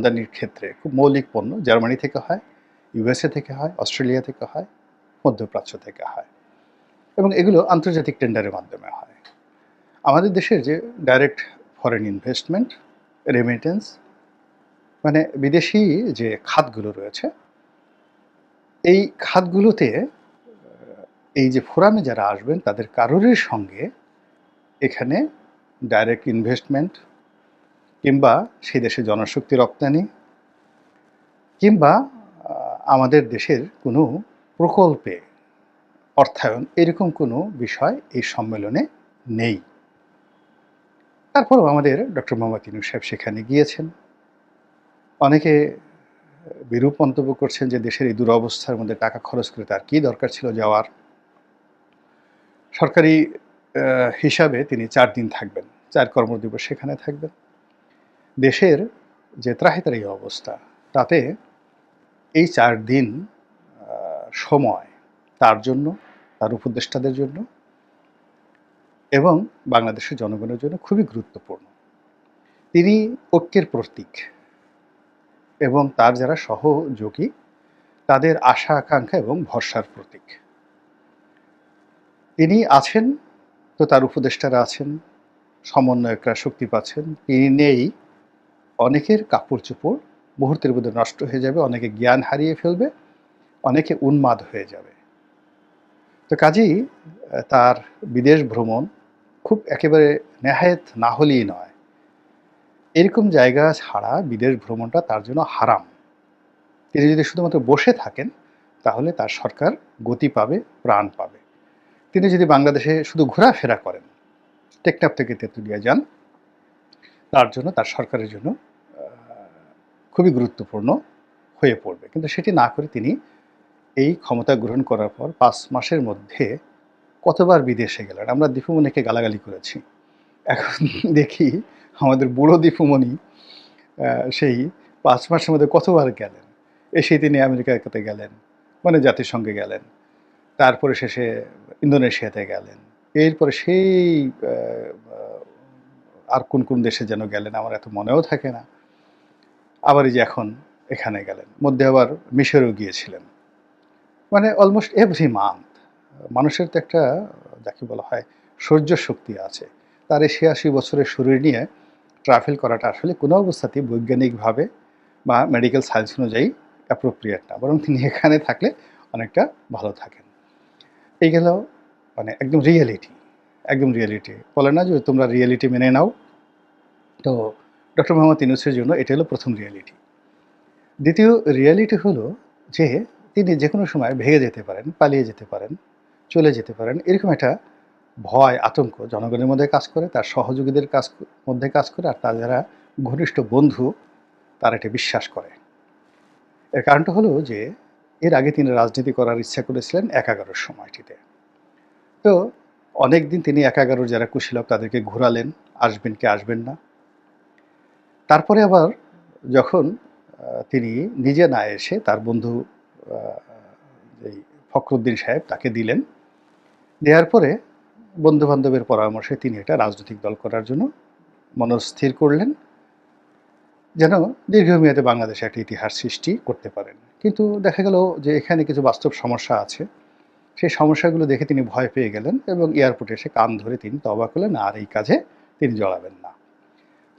আমদানির ক্ষেত্রে খুব মৌলিক পণ্য জার্মানি থেকে হয়, ইউএসএ থেকে হয়, অস্ট্রেলিয়া থেকে হয়, মধ্যপ্রাচ্য থেকে হয় এবং এগুলো আন্তর্জাতিক টেন্ডারের মাধ্যমে হয়। আমাদের দেশের যে ডাইরেক্ট ফরেন ইনভেস্টমেন্ট রেমিটেন্স মানে বিদেশি যে খাতগুলো রয়েছে, এই খাতগুলোতে, এই যে ফোরামে যারা আসবেন তাদের কারোরই সঙ্গে এখানে ডাইরেক্ট ইনভেস্টমেন্ট কিংবা সেই দেশে জনশক্তি রপ্তানি, কিংবা আমাদের দেশের কোনো প্রকল্পে অর্থায়ন, এরকম কোনো বিষয় এই সম্মেলনে নেই। তারপরও আমাদের ডক্টর মোহাম্মদ ইনু সাহেব সেখানে গিয়েছেন। অনেকে বিরূপ মন্তব্য করছেন যে দেশের এই দুরবস্থার মধ্যে টাকা খরচ করে তার কী দরকার ছিল যাওয়ার। সরকারি হিসাবে তিনি চার দিন থাকবেন, চার কর্মদিবস সেখানে থাকবেন। দেশের যে ত্রাহিতার অবস্থা, তাতে এই চার দিন সময় তার জন্য, তার উপদেষ্টাদের জন্য এবং বাংলাদেশের জনগণের জন্য খুবই গুরুত্বপূর্ণ। তিনি ঐক্যের প্রতীক এবং তার যারা সহযোগী, তাদের আশা, আকাঙ্ক্ষা এবং ভরসার প্রতীক। তিনি আছেন, তো তার উপদেষ্টারা আছেন, সমন্বয়করা শক্তি পাচ্ছেন, তিনি নেই। অনেকের কাপড় চোপড় মুহূর্তের মধ্যে নষ্ট হয়ে যাবে, অনেকে জ্ঞান হারিয়ে ফেলবে, অনেকে উন্মাদ হয়ে যাবে। তো কাজেই তার বিদেশ ভ্রমণ খুব একেবারে নেহায়েত না হলেই নয়। এরকম জায়গা ছাড়া বিদেশ ভ্রমণটা তার জন্য হারাম। তিনি যদি শুধুমাত্র বসে থাকেন, তাহলে তার সরকার গতি পাবে, প্রাণ পাবে। তিনি যদি বাংলাদেশে শুধু ঘোরাফেরা করেন, টেকনাফ থেকে তেঁতুলিয়া যান, তার জন্য, তার সরকারের জন্য খুবই গুরুত্বপূর্ণ হয়ে পড়বে। কিন্তু সেটি না করে তিনি এই ক্ষমতা গ্রহণ করার পর পাঁচ মাসের মধ্যে কতবার বিদেশে গেলেন? আমরা দীপুমণিকে গালাগালি করেছি। এখন দেখি আমাদের বুড়ো দীপুমণি সেই পাঁচ মাসের মধ্যে কতবার গেলেন? এসে তিনি আমেরিকাতে গেলেন মানে জাতিসংঘে গেলেন, তারপরে শেষে ইন্দোনেশিয়াতে গেলেন। এরপরে সেই আর কোন কোন দেশে যেন গেলেন আমার এত মনেও থাকে না। আবার এই যে এখন এখানে গেলেন, মধ্যে আবার মিশরেও গিয়েছিলেন। মানে অলমোস্ট এভরি মান্থ মানুষের তো একটা, যাকে বলা হয় সহ্য শক্তি আছে। তার এই ছিয়াশি বছরের শরীর নিয়ে ট্রাভেল করাটা আসলে কোনো অবস্থাতেই বৈজ্ঞানিকভাবে বা মেডিকেল সায়েন্স অনুযায়ী অ্যাপ্রোপ্রিয়েট না। বরং তিনি এখানে থাকলে অনেকটা ভালো থাকেন। এই গেল মানে একদম রিয়েলিটি একদম রিয়েলিটি বলে না যে তোমরা রিয়েলিটি মেনে নাও। তো ডক্টর মোহাম্মদ ইউনুসের জন্য এটা হলো প্রথম রিয়েলিটি দ্বিতীয় রিয়েলিটি হলো যে তিনি যে কোনো সময় ভেঙে যেতে পারেন, পালিয়ে যেতে পারেন, চলে যেতে পারেন, এরকম একটা ভয়, আতঙ্ক জনগণের মধ্যে কাজ করে, তার সহযোগীদের কাজ মধ্যে কাজ করে, আর তার যারা ঘনিষ্ঠ বন্ধু, তারা এটা বিশ্বাস করে। এর কারণটা হলো যে এর আগে তিনি রাজনীতি করার ইচ্ছা করেছিলেন এক এগারোর সময়টিতে। তো অনেক দিন তিনি এক এগারোর যারা কুশীলক, তাদেরকে ঘোরালেন, আসবেন কি আসবেন না। তারপরে আবার যখন তিনি নিজে না এসে তার বন্ধু এই ফখরুদ্দিন সাহেব তাকে দিলেন। দেওয়ার পরে বন্ধু বান্ধবের পরামর্শে তিনি এটা রাজনৈতিক দল করার জন্য মনস্থির করলেন, যেন দীর্ঘমেয়াদে বাংলাদেশে একটা ইতিহাস সৃষ্টি করতে পারেন। কিন্তু দেখা গেল যে এখানে কিছু বাস্তব সমস্যা আছে। সেই সমস্যাগুলো দেখে তিনি ভয় পেয়ে গেলেন এবং এয়ারপোর্টে এসে কান ধরে তিনি তবা করলেন, আর এই কাজে তিনি জড়াবেন না।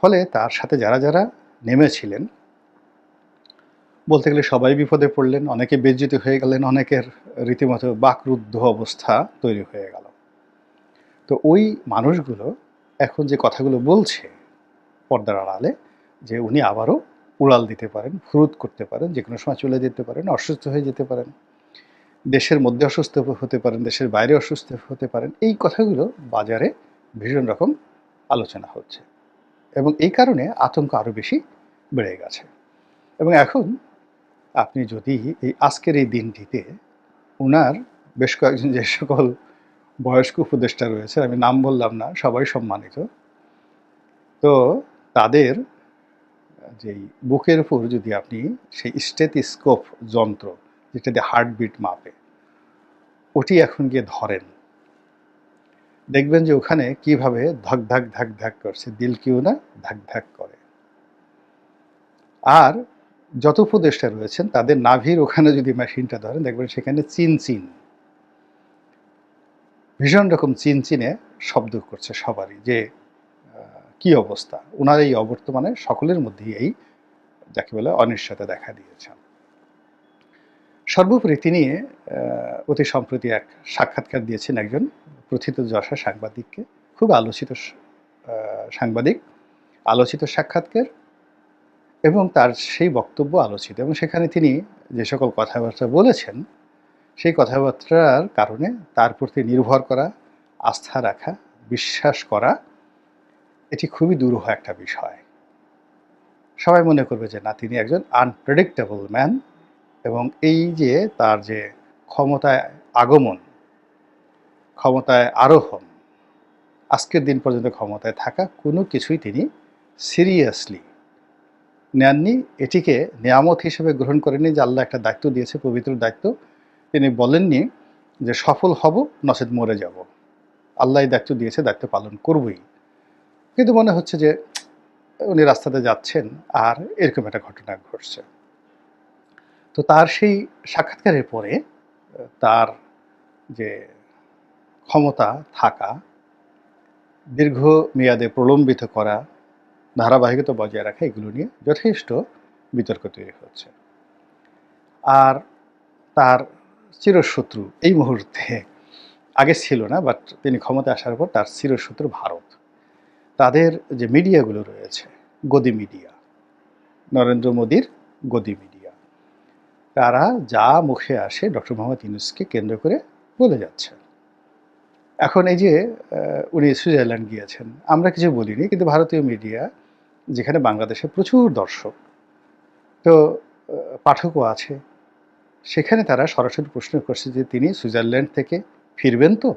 ফলে তার সাথে যারা যারা নেমেছিলেন, বলতে গেলে সবাই বিপদে পড়লেন, অনেকে বেজ্জিত হয়ে গেলেন, অনেকের রীতিমতো বাকরুদ্ধ অবস্থা তৈরি হয়ে গেল। তো ওই মানুষগুলো এখন যে কথাগুলো বলছে পর্দার আড়ালে, যে উনি আবারও উড়াল দিতে পারেন, ফুরুত করতে পারেন যে কোনো সময় চলে যেতে পারেন, অসুস্থ হয়ে যেতে পারেন, দেশের মধ্যে অসুস্থ হতে পারেন, দেশের বাইরে অসুস্থ হতে পারেন, এই কথাগুলো বাজারে ভীষণ রকম আলোচনা হচ্ছে। এবং এই কারণে আতঙ্ক আরও বেশি বেড়ে গেছে। এবং এখন আপনি যদি এই আজকের এই দিনটিতে ওনার বেশ কয়েকজন যে সকল বয়স্ক উপদেষ্টা রয়েছে আমি নাম বললাম না, সবাই সম্মানিত। তো তাদের যেই বুকের উপর যদি আপনি সেই স্টেথিস্কোপ যন্ত্র যেটা দিয়ে হার্টবিট মাপে, ওটি এখন গিয়ে ধরেন। দেখবেন যে ওখানে কীভাবে ধক ধাক ধাক ধাক করছে। দিল কিউ না? ধাক ধাক করে। আর যত উপদেষ্টা রয়েছেন, তাদের নাভির ওখানে যদি মেশিনটা ধরেন, দেখবেন সেখানে চিন চিন। ভীষণ রকম চিন চিনে শব্দ করছে সবারই যে কি অবস্থা? ওনার এই অবর্তমানে সকলের মধ্যেই এই, যাকে বলে অনিশ্চয়তা দেখা দিয়েছেন সর্বোপরি তিনি অতি সম্প্রতি এক সাক্ষাৎকার দিয়েছেন একজন প্রথিতযশা সাংবাদিককে, খুব আলোচিত সাংবাদিক, আলোচিত সাক্ষাৎকার এবং তার সেই বক্তব্য আলোচিত এবং সেখানে তিনি যে সকল কথাবার্তা বলেছেন, সেই কথাবার্তার কারণে তার প্রতি নির্ভর করা, আস্থা রাখা, বিশ্বাস করা, এটি খুবই দুরূহ একটা বিষয়। সবাই মনে করবে যে না, তিনি একজন আনপ্রেডিক্টেবল ম্যান এবং এই যে তার যে ক্ষমতায় আগমন ক্ষমতায় আরোহণ। আজকের দিন পর্যন্ত ক্ষমতায় থাকা কোনো কিছুই তিনি সিরিয়াসলি নেননি। এটিকে নিয়ামত হিসেবে গ্রহণ করেনি যে আল্লাহ একটা দায়িত্ব দিয়েছে, পবিত্র দায়িত্ব। তিনি বলেননি যে, সফল হব, নচেত মরে যাব। আল্লাহ দায়িত্ব দিয়েছে, দায়িত্ব পালন করবই। কিন্তু মনে হচ্ছে যে, উনি রাস্তাতে যাচ্ছেন আর এরকম একটা ঘটনা ঘটছে। তো তার সেই সাক্ষাৎকারের পরে, তার যে ক্ষমতা থাকা দীর্ঘ মেয়াদে প্রলম্বিত করা, ধারাবাহিকতা বজায় রাখা, এগুলো নিয়ে যথেষ্ট বিতর্ক তৈরি হচ্ছে। আর তার চিরশত্রু এই মুহূর্তে আগে ছিল না, বাট তিনি ক্ষমতা আসার পর তার চিরশত্রু ভারত। তাদের যে মিডিয়াগুলো রয়েছে, গদি মিডিয়া, নরেন্দ্র মোদীর গদি মিডিয়া, তারা যা মুখে আসে ডক্টর মোহাম্মদ ইউনুসকে কেন্দ্র করে বলে যাচ্ছে এখন এই যে উনি সুইজারল্যান্ড গিয়েছেন, আমরা কিছু বলিনি, কিন্তু ভারতীয় মিডিয়া যেখানে বাংলাদেশে প্রচুর দর্শক, তো পাঠকও আছে, সেখানে তারা সরাসরি প্রশ্ন করছে যে তিনি সুইজারল্যান্ড থেকে ফিরবেন তো?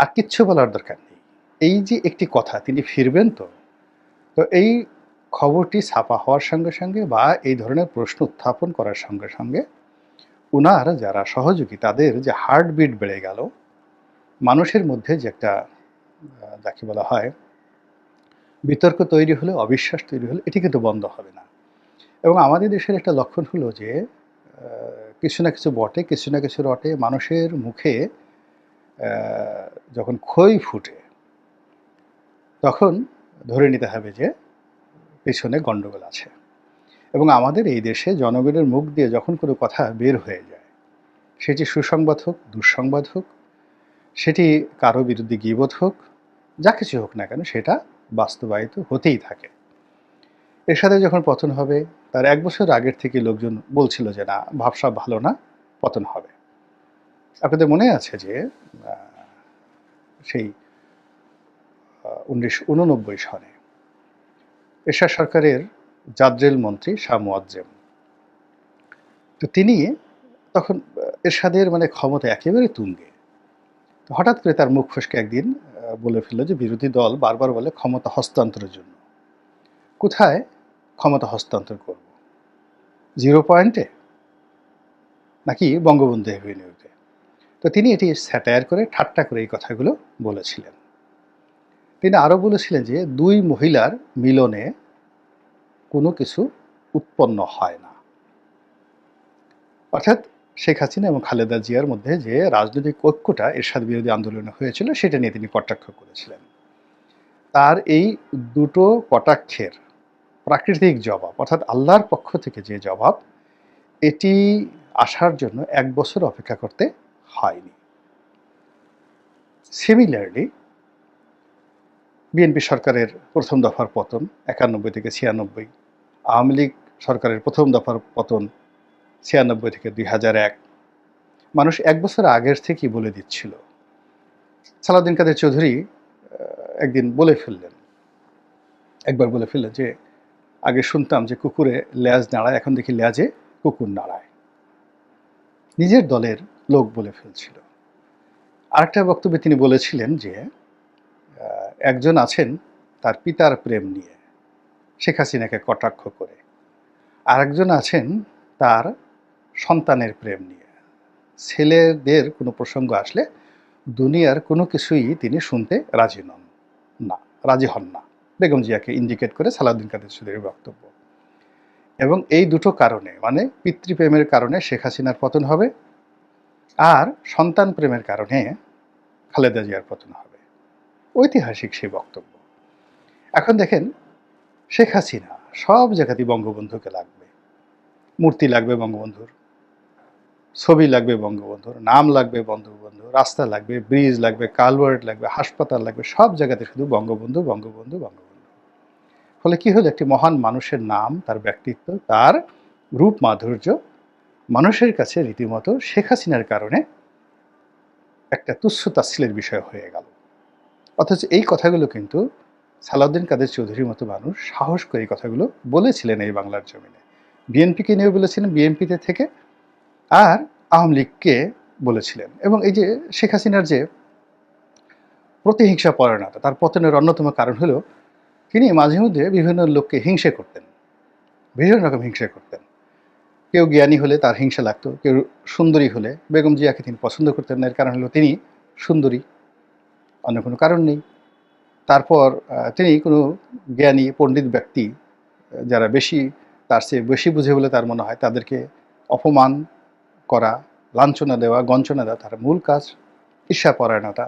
আর কিচ্ছু বলার দরকার নেই। এই যে একটি কথা, তিনি ফিরবেন তো? তো এই খবরটি ছাপা হওয়ার সঙ্গে সঙ্গে বা এই ধরনের প্রশ্ন উত্থাপন করার সঙ্গে সঙ্গে উনার যারা সহযোগী, তাদের যে হার্টবিট বেড়ে গেল মানুষের মধ্যে যে একটা যাকে বলা হয় বিতর্ক তৈরি হলে, অবিশ্বাস তৈরি হলে, এটি কিন্তু বন্ধ হবে না। এবং আমাদের দেশের একটা লক্ষণ হলো যে কিছু না কিছু বটে, কিছু না কিছু রটে, মানুষের মুখে যখন খই ফুটে, তখন ধরে নিতে হবে যে, পেছনে গণ্ডগোল আছে। এবং আমাদের এই দেশে জনগণের মুখ দিয়ে যখন কোনো কথা বের হয়ে যায়, সেটি সুসংবাদ হোক, দুঃসংবাদ হোক সেটি কারও বিরুদ্ধে গিবোধ হোক, যা কিছু হোক না কেন, সেটা বাস্তবায়িত হতেই থাকে। এর সাথে যখন পতন হবে, তার এক বছর আগের থেকে লোকজন বলছিল যে, না, ভাবসা ভালো না, পতন হবে। আপনাদের মনে আছে যে সেই উনিশশো উননব্বই সনে এরশাদ সরকারের জাদ্রেল মন্ত্রী শাহ মুয়াজ্জেম। তো তিনি তখন এরশাদের মানে ক্ষমতা একেবারে তুঙ্গে। হঠাৎ করে তার মুখ ফসকে একদিন বলে ফেলল যে বিরোধী দল বারবার বলে ক্ষমতা হস্তান্তরের জন্য। কোথায় ক্ষমতা হস্তান্তর করব? জিরো পয়েন্টে? নাকি বঙ্গবন্ধু এভিনিউতে তো তিনি এটি স্যাটায়ার করে, ঠাট্টা করে এই কথাগুলো বলেছিলেন। তিনি আরও বলেছিলেন যে দুই মহিলার মিলনে কোনো কিছু উৎপন্ন হয় না। অর্থাৎ শেখ হাসিনা এবং খালেদা জিয়ার মধ্যে যে রাজনৈতিক ঐক্যটা এরশাদ বিরোধী আন্দোলনে হয়েছিল, সেটা নিয়ে তিনি কটাক্ষ করেছিলেন। তার এই দুটো কটাক্ষের প্রাকৃতিক জবাব, অর্থাৎ আল্লাহর পক্ষ থেকে যে জবাব, এটি আসার জন্য এক বছর অপেক্ষা করতে হয়নি। সিমিলারলি বিএনপি সরকারের প্রথম দফার পতন, একানব্বই থেকে ছিয়ানব্বই, আওয়ামী লীগ সরকারের প্রথম দফার পতন ছিয়ানব্বই থেকে দুই হাজার এক। মানুষ এক বছর আগের থেকেই বলে দিচ্ছিল। সালাউদ্দিন কাদের চৌধুরী একদিন বলে ফেললেন। একবার বলে ফেললেন যে, আগে শুনতাম যে কুকুরে ল্যাজ নাড়ায়, এখন দেখি ল্যাজে কুকুর নাড়ায়। নিজের দলের লোক বলে ফেলছিল। আরেকটা বক্তব্যে তিনি বলেছিলেন যে একজন আছেন তার পিতার প্রেম নিয়ে, শেখ হাসিনাকে কটাক্ষ করে। আরেকজন আছেন তার সন্তানের প্রেম নিয়ে। ছেলেদের কোনো প্রসঙ্গ আসলে দুনিয়ার কোনো কিছুই তিনি শুনতে রাজি নন। না, রাজি হন না। বেগম জিয়াকে ইন্ডিকেট করে সালাউদ্দিন কাদের চৌধুরীর বক্তব্য। এবং এই দুটো কারণে মানে পিতৃপ্রেমের কারণে শেখ হাসিনার পতন হবে আর সন্তান প্রেমের কারণে খালেদা জিয়ার পতন হবে। ঐতিহাসিক সেই বক্তব্য। এখন দেখেন, শেখ হাসিনা সব জায়গাতেই বঙ্গবন্ধুকে লাগবে। মূর্তি লাগবে বঙ্গবন্ধুর। ছবি লাগবে বঙ্গবন্ধুর, নাম লাগবে বঙ্গবন্ধু রাস্তা লাগবে ব্রিজ লাগবে কালভার্ট লাগবে, হাসপাতাল লাগবে, সব জায়গাতে শুধু বঙ্গবন্ধু বঙ্গবন্ধু বঙ্গবন্ধু। ফলে কি হলো? একটি মহান মানুষের নাম, তার ব্যক্তিত্ব, তার রূপ মাধুর্য মানুষের কাছে রীতিমতো শেখ হাসিনার কারণে একটা তুচ্ছ তাচ্ছিলের বিষয় হয়ে গেল। অথচ এই কথাগুলো কিন্তু সালাউদ্দিন কাদের চৌধুরীর মতো মানুষ সাহস করে এই কথাগুলো বলেছিলেন এই বাংলার জমিনে। বিএনপিকে নিয়েও বলেছিলেন, বিএনপিতে থেকে আর আওয়ামী লীগকে বলেছিলেন। এবং এই যে শেখ হাসিনার যে প্রতিহিংসা পরায়ণতা, তার পতনের অন্যতম কারণ হলো, তিনি মাঝে মধ্যে বিভিন্ন লোককে হিংসে করতেন। বিভিন্ন রকম হিংসা করতেন। কেউ জ্ঞানী হলে তার হিংসা লাগতো, কেউ সুন্দরী হলে। বেগম জিয়াকে তিনি পছন্দ করতেন না, এর কারণ হলো তিনি সুন্দরী। অন্য কোনো কারণ নেই। তারপর তিনি কোনো জ্ঞানী, পণ্ডিত ব্যক্তি, যারা বেশি, তার চেয়ে বেশি বুঝে বলে তার মনে হয়, তাদেরকে অপমান করা লাঞ্ছনা দেওয়া গঞ্চনা দেওয়া তার মূল কাজ ঈর্ষাপরায়ণতা